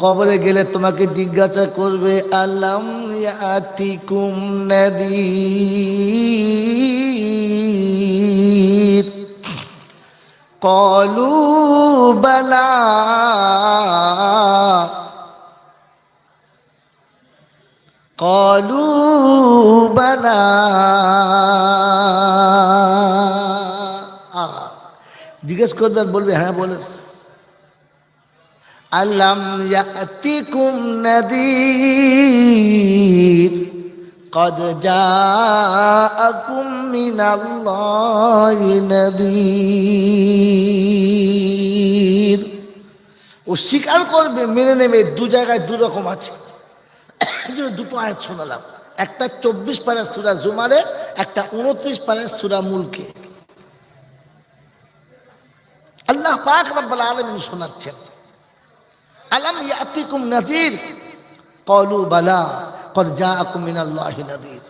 কবরে গেলে তোমাকে জিজ্ঞাসা করবে, আলাম ইয়াতিকুম নাদির? কলু বালা। কলু বালা। জিজ্ঞেস করবে বলবে হ্যাঁ বলেছে। আল্লাম ইয়াতিকুম নাদির قد جاءكم من الله نذير ও স্বীকার করবে মেনে নেবে দু জায়গায় দু রকম আছে এই জন্য দুটো আয়াত শোনালাম একটা চব্বিশ পাড়ার সুরা জুমারে একটা উনত্রিশ পাড়ার সুরা মুলকে আল্লাহ পাক রব্বাল আলামিন শোনাচ্ছেন আলাম ইয়াতিকুম নাযীর? ক্বালু বালা কদ জাআকুম মিনাল্লাহি নাযীর।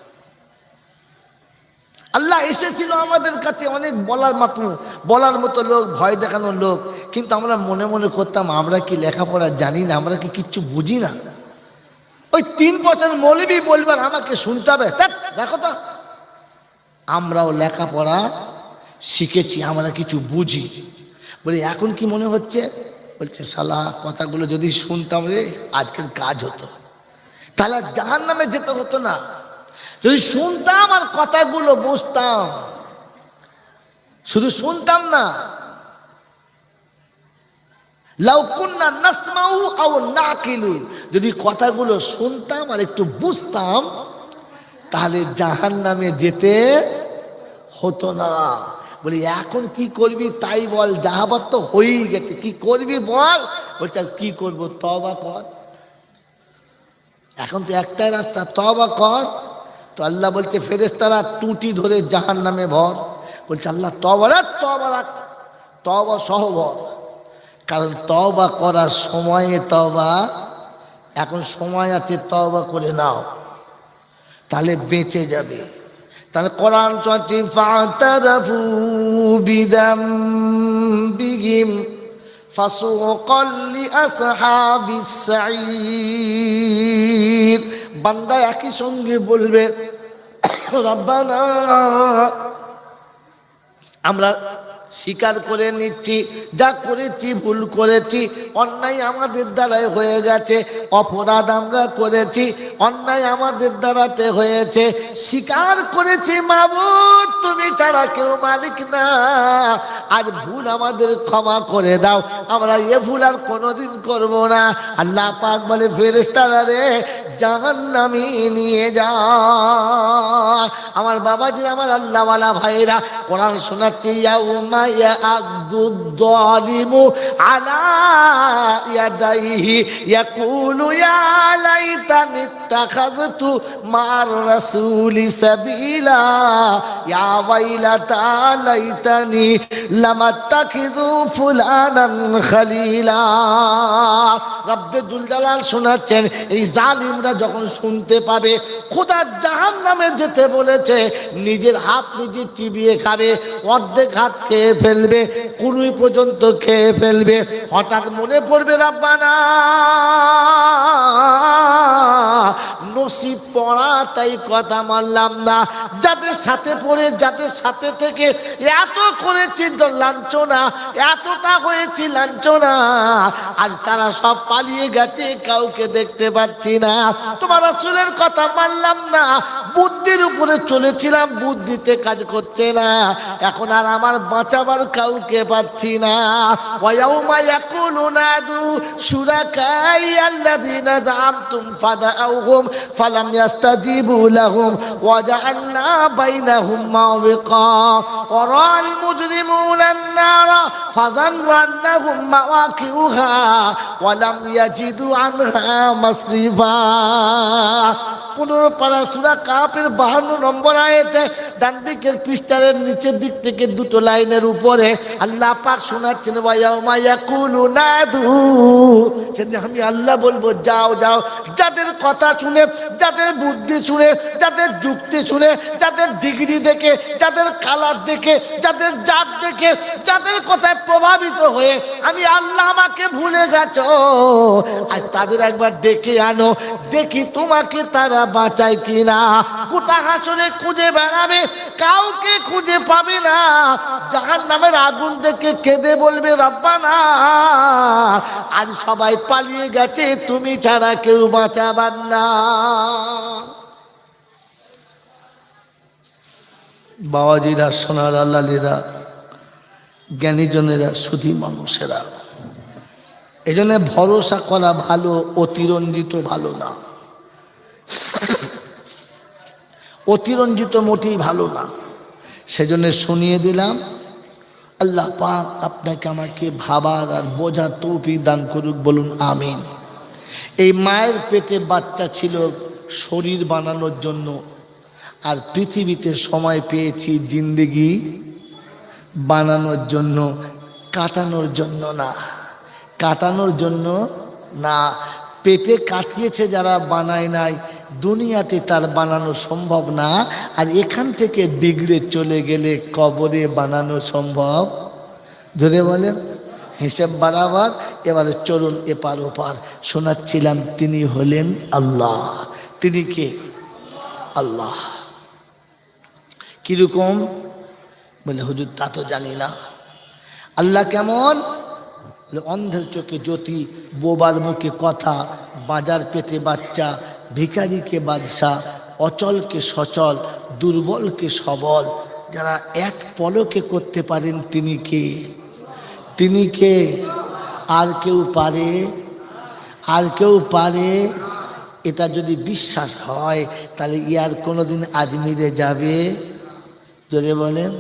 আল্লাহ এসেছিল আমাদের কাছে অনেক বলার মতো বলার মতো লোক, ভয় দেখানোর লোক। কিন্তু আমরা মনে মনে করতাম, আমরা কি লেখাপড়া জানি না, আমরা কি কিচ্ছু বুঝি না। ওই তিন বছর মৌলবি বলবার আমাকে শুনতে হবে। দেখো তো। আমরাও লেখাপড়া শিখেছি, আমরা কিছু বুঝি। বলি, এখন কি মনে হচ্ছে? বলছে শালা কথাগুলো যদি শুনতাম রে, আজকের কাজ হতো। তাহলে জাহান নামে যেতে হতো না। যদি শুনতাম আর কথাগুলো বুঝতাম, শুধু শুনতাম না নাকিলু যদি কথাগুলো শুনতাম আর একটু বুঝতাম, তাহলে জাহান নামে যেতে হতো না। বলি, এখন কি করবি? তাই বল যাহাবার তো হয়েই গেছে। কি করবি বল? বলছে, আর কি করব? তবা কর। এখন তো একটাই রাস্তা তবা কর। তো আল্লাহ বলছে ফেরেস্তারা টুটি ধরে জাহান নামে ভর। বলছে, আল্লাহ তবা রাখ তবা রাখ। তবা সহ ভর কারণ তবা করার সময়ে তবা এখন সময় আছে তবা করে নাও। তাহলে বেঁচে যাবে। তাহলে কোরআন চাচ্ছি ফাতারাফু বিদাম বিগিম ফাসুকাল লিআসহাবিস সাঈর বান্দা একই সঙ্গে বলবে, রব্বানা, আমরা স্বীকার করে নিচ্ছি, যা করেছি ভুল করেছি, অন্যায় আমাদের দ্বারাই হয়ে গেছে, অপরাধ আমরা করেছি, অন্যায় আমাদের দ্বারাতে হয়েছে, স্বীকার করেছি মাবুদ, তুমি ছাড়া কেউ মালিক না, আর ভুল আমাদের ক্ষমা করে দাও, আমরা এ ভুল আর কোনোদিন করব না, আল্লাহ পাক বলে ফেরেস্তারা রে, জাহান্নামি নিয়ে যা আমার বাবাজি, আমার আল্লাহওয়ালা ভাইরা কোরআন শোনাচ্ছে, ইয়াউমা ইয়াদুদ্দালিমু আলা ইয়া মার ইয়া শোনাচ্ছেন, এই জালিমরা যখন শুনতে পাবে খোদা জাহান নামে যেতে বলেছে নিজের হাত নিজে চিবিয়ে খাবে, অর্ধেক হাত খেয়ে ফেলবে কুনুই পর্যন্ত খেয়ে ফেলবে। হঠাৎ মনে পড়বে, রাব্বানা নসিব পড়া, তাই কথা মানলাম না। যাদের সাথে পড়ে, যাদের সাথে থেকে এত করেছি লাঞ্ছনা এতটা হয়েছি লাঞ্ছনা, আজ তারা সব পালিয়ে গেছে, কাউকে দেখতে পাচ্ছি না। তোমার আসলের কথা মানলাম না। বুদ্ধির উপরে চলেছিলাম, বুদ্ধিতে কাজ করছে না। এখন আর আমার বাঁচাবার কাউকে পাচ্ছি না। ওয়াউমা ইয়াকুলুনা দু শুরাকাই আল্লাযিনা জামতুম ফাদাউহুম। فلم يستجيبوا لهم وجعلنا بينهم موبقا ورأى المجرمون النار فظنوا أنهم مواقعها ولم يجدوا عنها مصرفا. পনেরো পারা সুরা কাপের বাহান্ন নম্বর আয়েতে ডান দিকের পৃষ্ঠারের নিচের দিক থেকে দুটো লাইনের উপরে আল্লাহ পাক শোনাচ্ছেন সেদিন আমি আল্লাহ বলব, যাও যাও। যাদের কথা শুনে, যাদের বুদ্ধি শুনে, যাদের যুক্তি শুনে, যাদের ডিগ্রি দেখে, যাদের কালার দেখে, যাদের জাত দেখে, যাদের কথায় প্রভাবিত হয়ে আমি আল্লাহ আমাকে ভুলে গেছ। আজ তাদের একবার ডেকে আনো, দেখি তোমাকে তারা বাঁচায় কিনা? গোটা হাসরে খুঁজে বেড়াবে, কাউকে খুঁজে পাবে না। জাহান নামের আগুন দেখে কেঁদে বলবে, রব্বানা, আর সবাই পালিয়ে গেছে, তুমি ছাড়া কেউ বাঁচাবার না। বাবাজিরা, সোনার আল্লালীরা জ্ঞানীজনেরা সুধী মানুষেরা এই জন্য ভরসা করা ভালো, অতিরঞ্জিত ভালো না। অতিরঞ্জিত মোটেই ভালো না। সেজন্য শুনিয়ে দিলাম, আল্লাহ পাক আপনাকে আমাকে ভাবার আর বোঝার তৌফিক দান করুক, বলুন আমিন। এই মায়ের পেটে বাচ্চা ছিল, শরীর বানানোর জন্য। আর পৃথিবীতে সময় পেয়েছি জিন্দেগি বানানোর জন্য, কাটানোর জন্য না। কাটানোর জন্য না, পেটে কাটিয়েছে যারা, বানায় নাই দুনিয়াতে তার বানানো সম্ভব না, আর এখান থেকে বিগড়ে চলে গেলে কবরে বানানো সম্ভব? ধরে বলেন। হিসেব বাড়াবার এবারে চলুন এপার ওপার। শোনাচ্ছিলাম তিনি হলেন আল্লাহ। তিনি কে? আল্লাহ। কীরকম? বলে, হুজুর, তা তো জানি না। আল্লাহ কেমন? অন্ধের চোখে জ্যোতি, বোবার মুখে কথা, বাজার পেটে বাচ্চা ভিখারিকে বাদশা অচলকে সচল দুর্বলকে সবল, যারা এক পলকে করতে পারেন তিনি কে? তিনি কে? আর কেউ পারে? আর কেউ পারে? এটা যদি বিশ্বাস হয়, তাহলে ইয়ার কোনোদিন আজমিরে যাবে? যদি বলেন,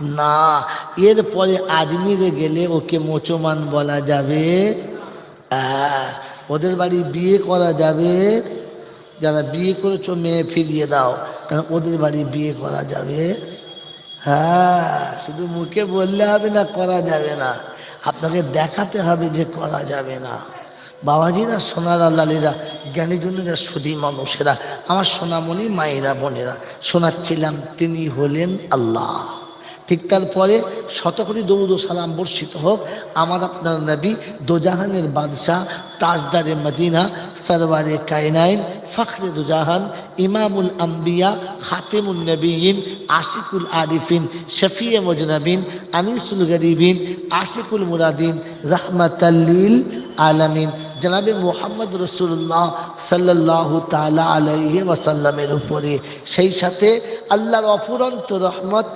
না। এরপরে আজমিরে গেলে ওকে মোচমান বলা যাবে? ওদের বাড়ি বিয়ে করা যাবে, যারা বিয়ে করেছ মেয়ে ফিরিয়ে দাও। কারণ ওদের বাড়ি বিয়ে করা যাবে। হ্যাঁ শুধু মুখে বললে হবে না, করা যাবে না। আপনাকে দেখাতে হবে যে করা যাবে না। বাবাজিরা, সোনার আল্লালীরা জ্ঞানীজনেরা, সুধী মানুষেরা, আমার সোনামণি মায়েরা, বোনেরা, শোনাচ্ছিলাম, তিনি হলেন আল্লাহ। ঠিক তারপরে শতকরি দৌদ সালাম বর্ষিত হোক। আমার আপনার নবী দোজাহানের বাদশাহ তাজদারে মদিনা, সরওয়ারে কায়নাইন, ফখরে দুজাহান, ইমামুল আম্বিয়া খাতেমুল নবীন আশিকুল আরিফিন, শফিয়ে মজনবিন, আনিসুল গরিবিন, আশিকুল মুরাদিন রহমতাল্লিল আলামিন। জনাবে মোহাম্মদ রসুল্লাহ সাল্লাহ তালা আলাইহি ওয়াসাল্লামের উপরে। সেই সাথে আল্লাহর অফুরন্ত রহমত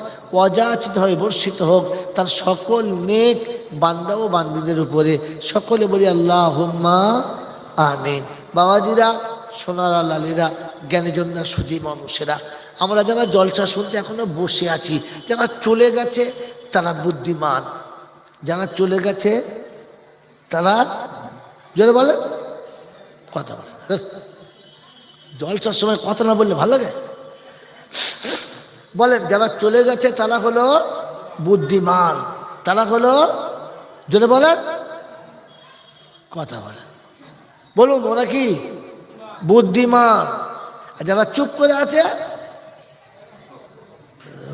অযাচিত হয়ে বর্ষিত হোক, তার সকল নেক বান্দা ও বান্দিদের উপরে। সকলে বলি আল্লাহ হুম্মা আমিন। বাবাজিরা, সোনার, লালীরা, জ্ঞানীজনরা সুদী মানুষেরা, আমরা যারা জলসা শুনতে এখনও বসে আছি, যারা চলে গেছে, তারা বুদ্ধিমান। যারা চলে গেছে, তারা জোরে বলে। কথা বলে জলসার সময় কথা না বললে ভালো লাগে? বলে, যারা চলে গেছে তারা হলো বুদ্ধিমান। তারা হলো, জোরে বলেন কথা বলেন বলুন, ওরা কি? বুদ্ধিমান। আর যারা চুপ করে আছে?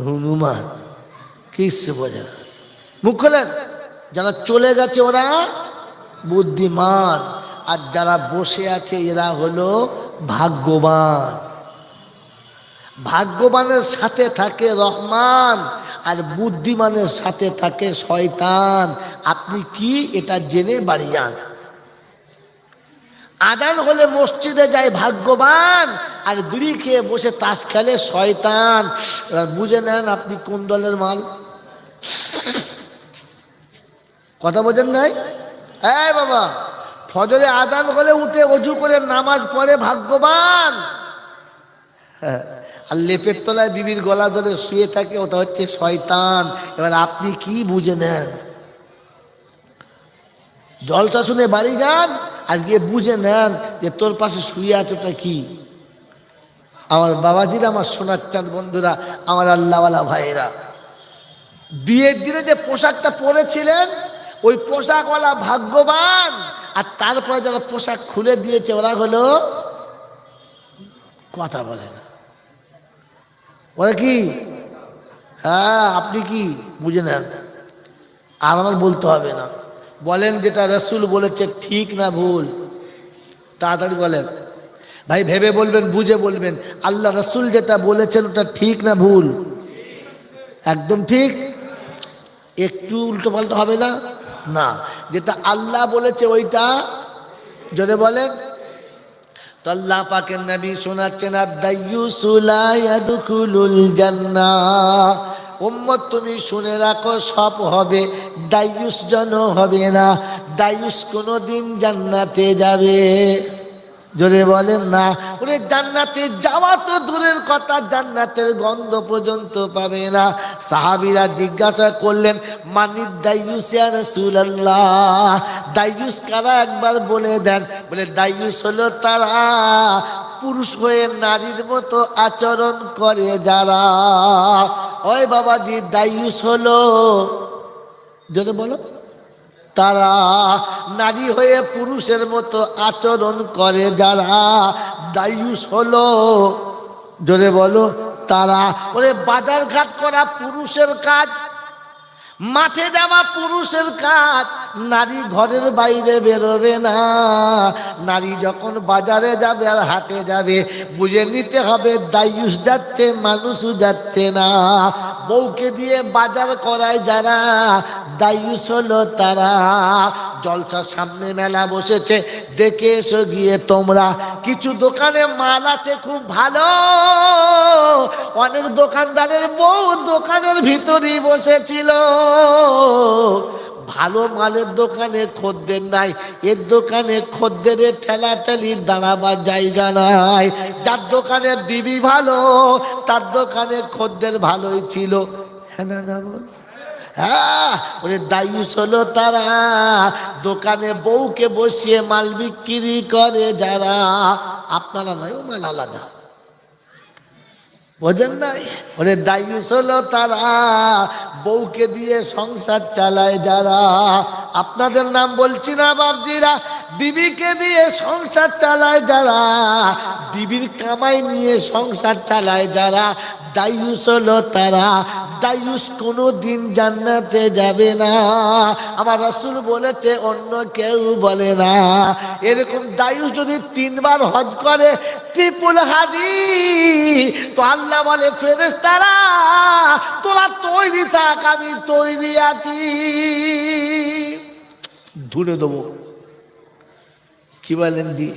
হনুমান। কিচ্ছু বোঝে মুখ খোলেন। যারা চলে গেছে ওরা বুদ্ধিমান। আর যারা বসে আছে, এরা হলো ভাগ্যবান। ভাগ্যবানের সাথে থাকে রহমান, আর বুদ্ধিমানের সাথে থাকে শয়তান। আপনি কি এটা জেনে বাড়ি যান? আদান হলে মসজিদে যায় ভাগ্যবান, আর বিড়ি খেয়ে বসে তাস খেলে শয়তান। বুঝে নেন আপনি কোন দলের মাল। কথা বোঝেন নাই? এই বাবা ফজরে আদান হলে উঠে অজু করে নামাজ পড়ে ভাগ্যবান। হ্যাঁ, আর লেপের তলায় বিবির গলা ধরে শুয়ে থাকে ওটা হচ্ছে শয়তান। এবার আপনি কি বুঝে নেন? জলটা শুনে বাড়ি যান গিয়ে বুঝে নেন যে তোর পাশে শুয়ে আছে ওটা কি। আমার বাবাজিরা আমার সোনার চাঁদ বন্ধুরা আমার আল্লাহওয়ালা ভাইয়েরা বিয়ের দিনে যে পোশাকটা পরেছিলেন ওই পোশাকওয়ালা ভাগ্যবান। আর তারপরে যারা পোশাক খুলে দিয়েছে, ওরা হলো কথা বলে না। ওরা কি? হ্যাঁ আপনি কি? বুঝে নেন। আর আমার বলতে হবে না। বলেন যেটা রসুল বলেছে, ঠিক না ভুল? তাড়াতাড়ি বলেন। ভাই, ভেবে বলবেন, বুঝে বলবেন। আল্লাহ রসুল যেটা বলেছেন, ওটা ঠিক না ভুল? একদম ঠিক? একটু উল্টো পাল্টা হবে না? না, যেটা আল্লাহ বলেছে ওইটা যদি বলেন। তো আল্লাহ পাকের নবী শোনাচ্ছেন আদাইয়ুসুলায়াদুকুলুল জান্নাহ উম্মত তুমি শুনে রাখো, সব হবে, দায়ুস জন হবে না, দায়ুস কোনো দিন জান্নাতে যাবে। জোরে বলেন না। ওরে জান্নাতে যাওয়া তো দূরের কথা, জান্নাতের গন্ধ পর্যন্ত পাবে না। সাহাবিরা জিজ্ঞাসা করলেন মানির দায়ুস রাসূলুল্লাহ? দায়ুস কারা? একবার বলে দেন। বলে, দায়ুস হলো তারা। পুরুষ হয়ে নারীর মতো আচরণ করে যারা। ওই বাবাজি, দায়ুস হলো। যদি বলো। তারা নারী হয়ে পুরুষের মতো আচরণ করে, যারা দায়ুস হলো। জোরে বলো, তারা। ওরে বাজার ঘাট করা পুরুষের কাজ, মাঠে যাওয়া পুরুষের কাজ। নারী ঘরের বাইরে বেরোবে না। নারী যখন বাজারে যাবে আর হাটে যাবে, বুঝে নিতে হবে দায়ুষ যাচ্ছে, মানুষও যাচ্ছে না। বউকে দিয়ে বাজার করায় যারা দায়ুষ হলো তারা। জলসার সামনে মেলা বসেছে, দেখে এসো গিয়ে তোমরা। কিছু দোকানে মাল আছে খুব ভালো। অনেক দোকানদারের বউ দোকানের ভিতরেই বসেছিল। ভালো মালের দোকানে খদ্দের নাই, এর দোকানে খদ্দের ঠেলাঠেলি দাঁড়াবার জায়গা নাই। যার দোকানে বিবি ভালো, তার দোকানে খদ্দের ভালোই ছিল। হ্যাঁ বল। হ্যাঁ ওরে হলো তারা। দোকানে বউকে বসিয়ে মাল বিক্রি করে যারা। আপনারা নয়, ও মাল আলাদা। বোঝেন নাই? ওরে দায়ুস হলো তারা, বউকে দিয়ে সংসার চালায় যারা। আপনাদের নাম বলছি না বাবজিরা বিবিকে দিয়ে সংসার চালায় যারা, বিবির কামাই নিয়ে সংসার চালায় যারা। দায়ুস হলো তারা। দায়ুস কোনো দিন জান্নাতে যাবে না। আমার রাসূল বলেছে, অন্য কেউ বলে না। এরকম দায়ুস যদি তিনবার হজ করে ত্রিপুল হাদি তো আল্লাহ বলে ফেরেস তারা তোরা তৈরি থাক, আমি তৈরি আছি। ধুলে দেবো। কি বলেন জি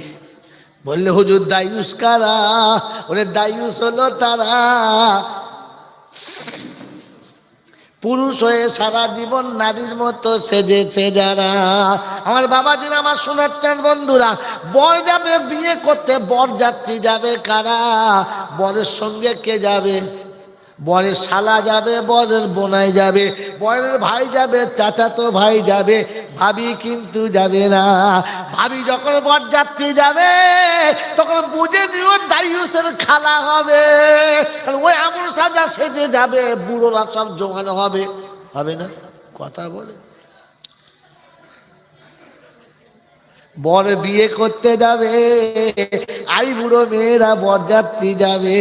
বললে, হুজুর দায়ুস কারা? ওরে দায়ুস হলো তারা। পুরুষ হয়ে সারা জীবন নারীর মতো সেজেছে যারা। আমার বাবা বাবাজির আমার শোনাচ্ছেন, বন্ধুরা, বর যাবে, বিয়ে করতে বর যাত্রী যাবে কারা? বরের সঙ্গে কে যাবে? বরের শালা যাবে, বরের বোনাই যাবে, বরের ভাই যাবে, চাচাতো ভাই যাবে, ভাবি কিন্তু যাবে না। ভাবি যখন বরযাত্রী যাবে, তখন বুঝে নিও দায়ুসের খালা হবে। ওই এমন সাজা সেজে যাবে, বুড়োরা সব জোগানো হবে। হবে না? কথা বলে। বর বিয়ে করতে যাবে আই বুড়ো মেয়েরা বরযাত্রী যাবে।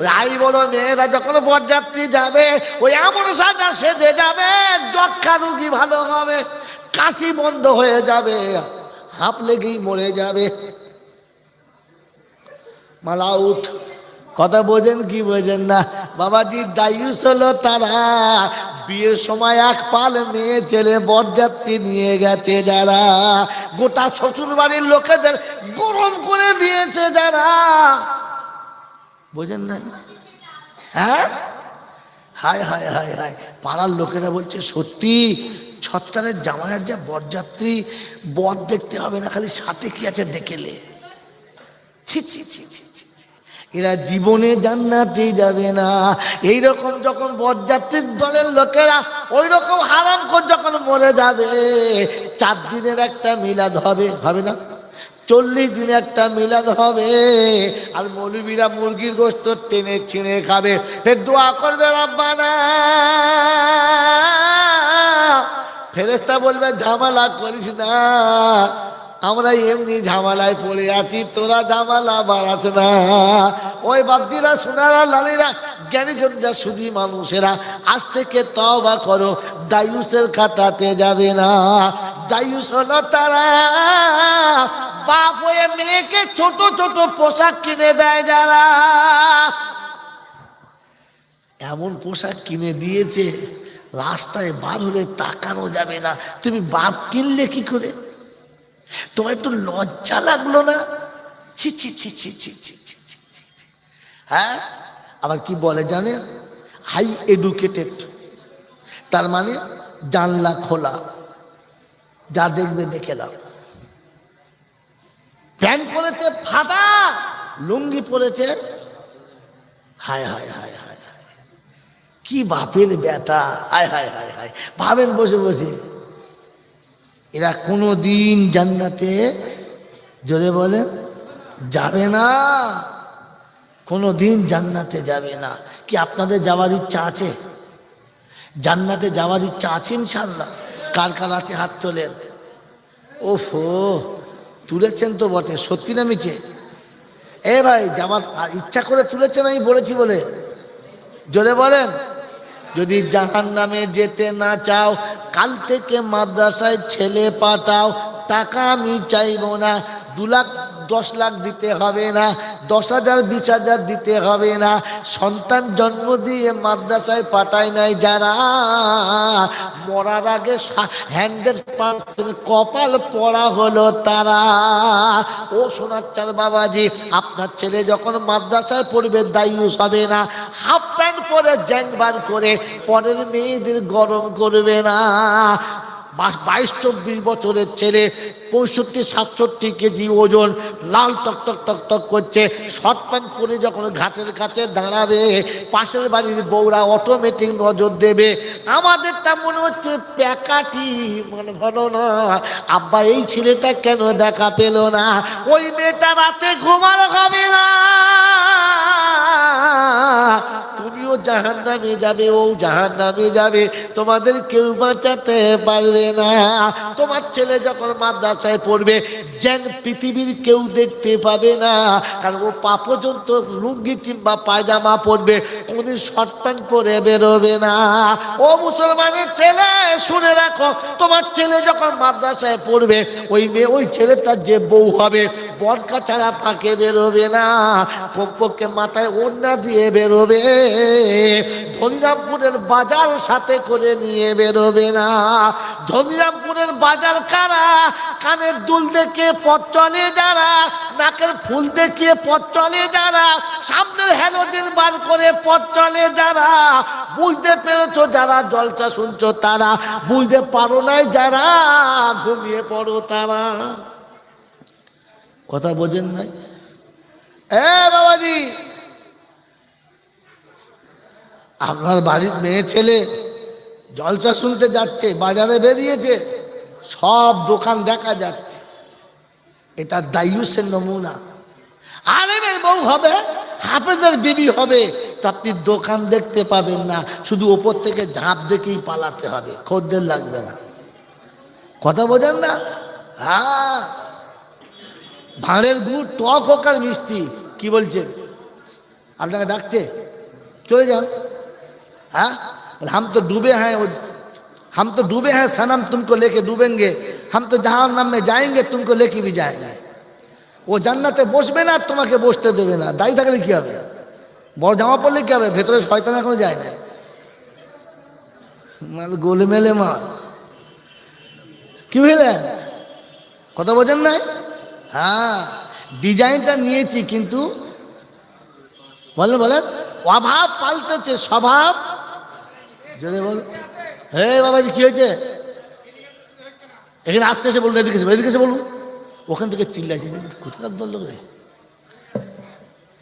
ওই আই বড় মেয়েরা, যখন বরযাত্রী যাবে, ওই এমন সাজা সেজে যাবে, যক্ষা রুগী ভালো হবে, কাশি বন্ধ হয়ে যাবে, হাঁপ লেগেই মরে যাবে। মালা উঠ। কথা বোঝেন কি বোঝেন না। বাবাজি দায়ুস হলো তারা বিয়ের সময় এক পাল মেয়ে ছেলে বরযাত্রী নিয়ে গেছে যারা। গোটা শ্বশুর বাড়ির লোকেদের গরম করে দিয়েছে যারা। বোঝেন না হ্যাঁ? হায় হায় হায় হায়। পাড়ার লোকেরা বলছে, সত্যি ছত্রারের জামাইয়ের যা বরযাত্রী, বর দেখতে হবে না, খালি সাথে কি আছে দেখেলে ছি ছি ছি ছি ছি। এরা জীবনে জান্নাতে যাবে না। এই রকম যখন বরযাত্রীর দলের লোকেরা ওই রকম হারাম কর যখন মরে যাবে, চার দিনের একটা মিলাদ হবে হবে না? চল্লিশ দিনে একটা মিলাদ হবে। আর মৌলবীরা মুরগির গোস্ত টেনে ছিঁড়ে খাবে। ফের দোয়া করবে রব্বানা। ফেরেস্তা বলবে, ঝামেলা করিস না। আমরা এমনি ঝামেলায় পড়ে আছি, তোরা ঝামেলা বাড়াস না। ওই বাপজিরা, সোনারা লালিরা জ্ঞানীজনরা, সুধী মানুষেরা, আজ থেকে তবা করো, দায়ুসের খাতাতে যাবে না। দায়ুস হলো তারা। বাপ হয়ে মেয়েকে ছোট ছোট পোশাক কিনে দেয় যারা। এমন পোশাক কিনে দিয়েছে, রাস্তায় বার হলে তাকানো যাবে না। তুমি বাপ কিনলে কি করে? তোমার একটু লজ্জা লাগল না? ছি ছি ছি ছি ছি ছি ছি ছি। হ্যাঁ? আবার কি বলে জানেন হাই এডুকেটেড তার মানে জানলা খোলা। যা দেখবে দেখে লাও প্যান্ট পরেছে ফাটা, লুঙ্গি পরেছে। হায় হায় হায় হায় হায়। কি বাপের বেটা। হায় হায় হায় হায়। ভাবেন বসে বসে। এরা কোনো দিন জান্নাতে, জোরে বলে, যাবে না। কোনো দিন জান্নাতে যাবে না। কি আপনাদের যাওয়ার ইচ্ছা আছে? জান্নাতে যাওয়ার ইচ্ছা আছে ইনশাল্লাহ কার কার আছে হাত তোলেন? ওফো, তুলেছেন তো বটে, সত্যি না মিছে? এ ভাই, যাওয়ার ইচ্ছা করে তুলেছেন আমি বলেছি বলে। জোরে বলেন। যদি জাহান নামে যেতে না চাও, কাল থেকে মাদ্রাসায় ছেলে পাঠাও, টাকা আমি চাইব না, দু লাখ, দশ লাখ দিতে হবে না, দশ হাজার, বিশ হাজার দিতে হবে না, সন্তান জন্ম দিয়ে মাদ্রাসায় পাঠায় নাই যারা, মরার আগে হ্যান্ডেড পার্সেন্ট কপাল পড়া হলো তারা। ও সোনাচ্চার বাবাজি, আপনার ছেলে যখন মাদ্রাসায় পড়বে, দায়ুস হবে না হাফ প্যান্ট পরে জ্যাংবার করে পরের মেয়েদের গরম করবে না। বাইশ চব্বিশ বছরের ছেলে পঁয়ষট্টি, সাতষট্টি কেজি ওজন, লাল টক টক টক টক করছে। শর্ট প্যান্ট পরে যখন ঘাটের কাছে দাঁড়াবে, পাশের বাড়ির বউরা অটোমেটিক নজর দেবে। আমাদেরটা মনে হচ্ছে প্যাকাটি, মনে ভালো না। আব্বা, এই ছেলেটা কেন দেখা পেল না? ওই মেয়েটা রাতে ঘুমানো হবে না? তুমিও জাহান নামে যাবে, ও জাহান নামে যাবে। তোমাদের কেউ বাঁচাতে পারবে না। তোমার ছেলে যখন মাদ্রাসায় পড়বে যেন পৃথিবীর কেউ দেখতে পাবে না। কারণ ও পা পর্যন্ত লুঙ্গি কিংবা পায়জামা পরবে কোনদিন শর্ট প্যান্ট পরে বেরোবে না। ও মুসলমানের ছেলে, শুনে রাখো, তোমার ছেলে যখন মাদ্রাসায় পড়বে, ওই মেয়ে, ওই ছেলেটার যে বউ হবে, বরকা ছাড়া ফাঁকে বেরোবে না। কমপক্ষে মাথায় ওড়না দিয়ে বেরোবে। ধনিরামপুরের বাজার সাথে করে নিয়ে বেরোবে না। ধনিরামপুরের বাজার কারা? কানের দুল দেখে পথ চলে যারা, নাকের ফুল দেখিয়ে পথ চলে যারা, সামনের হ্যালোজেন বার করে পথ চলে যারা। বুঝতে পেরেছ যারা জলসা শুনছো তারা, বুঝতে পারো নাই যারা, ঘুমিয়ে পড়ো তারা। কথা বোঝেন নাই? এ বাবাজি আপনার বাড়ির মেয়ে ছেলে জলসা শুনতে যাচ্ছে, বাজারে বেরিয়েছে, সব দোকান দেখা যাচ্ছে। এটা দায়ুসের নমুনা। আলেমের বউ হবে, হাফেজের বিবি হবে, তা আপনি দোকান দেখতে পাবেন না, শুধু ওপর থেকে ঝাঁপ দেখেই পালাতে হবে, খদ্দের লাগবে না। কথা বোঝেন না? হ্যাঁ। ভাঁড়ের গুড় টক হোক আর মিষ্টি, কি বলছেন? আপনাকে ডাকছে, চলে যান। हाँ बोले, हम तो डूबे हैं वो हम तो डूबे हैं सनम तुमको लेके डूबेंगे हम तो जहाँ नाम में जाएंगे तुमको लेके भी जाएंगे ও জান্নাতে বসবে না আর তোমাকে বসতে দেবে না দায়ী থাকলে কি হবে বড় জামা পরলে কি হবে ভেতরে শয়তান এখনো যায় না মাল গোলমেলে মাল কি বুঝলেন কথা বোঝেন নাই হ্যাঁ ডিজাইনটা নিয়েছি কিন্তু বলেন বলেন অভাব পাল্টেছে, স্বভাব। যদি বল, হে বাবাজি, কি হয়েছে? এখানে আসতে এসে বলুন, এদিকে এদিকে এসে বলুন। ওখান থেকে চিল্লাইছে, কোথাকার দল লোক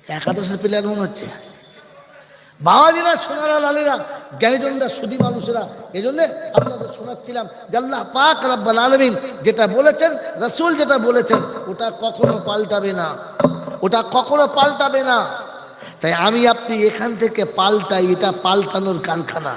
একাদশের প্লেয়ার মনে হচ্ছে? বাবাজিরা, সোনারা, লালেরা, জ্ঞানীজনরা, সুদী মানুষেরা এই জন্যে আপনাদের শোনাচ্ছিলাম যে আল্লাহ পাক রাব্বাল আলমিন যেটা বলেছেন, রসুল যেটা বলেছেন, ওটা কখনো পাল্টাবে না। ওটা কখনো পাল্টাবে না। তাই আমি আপনি এখান থেকে পাল্টাই এটা পাল্টানোর কারখানা।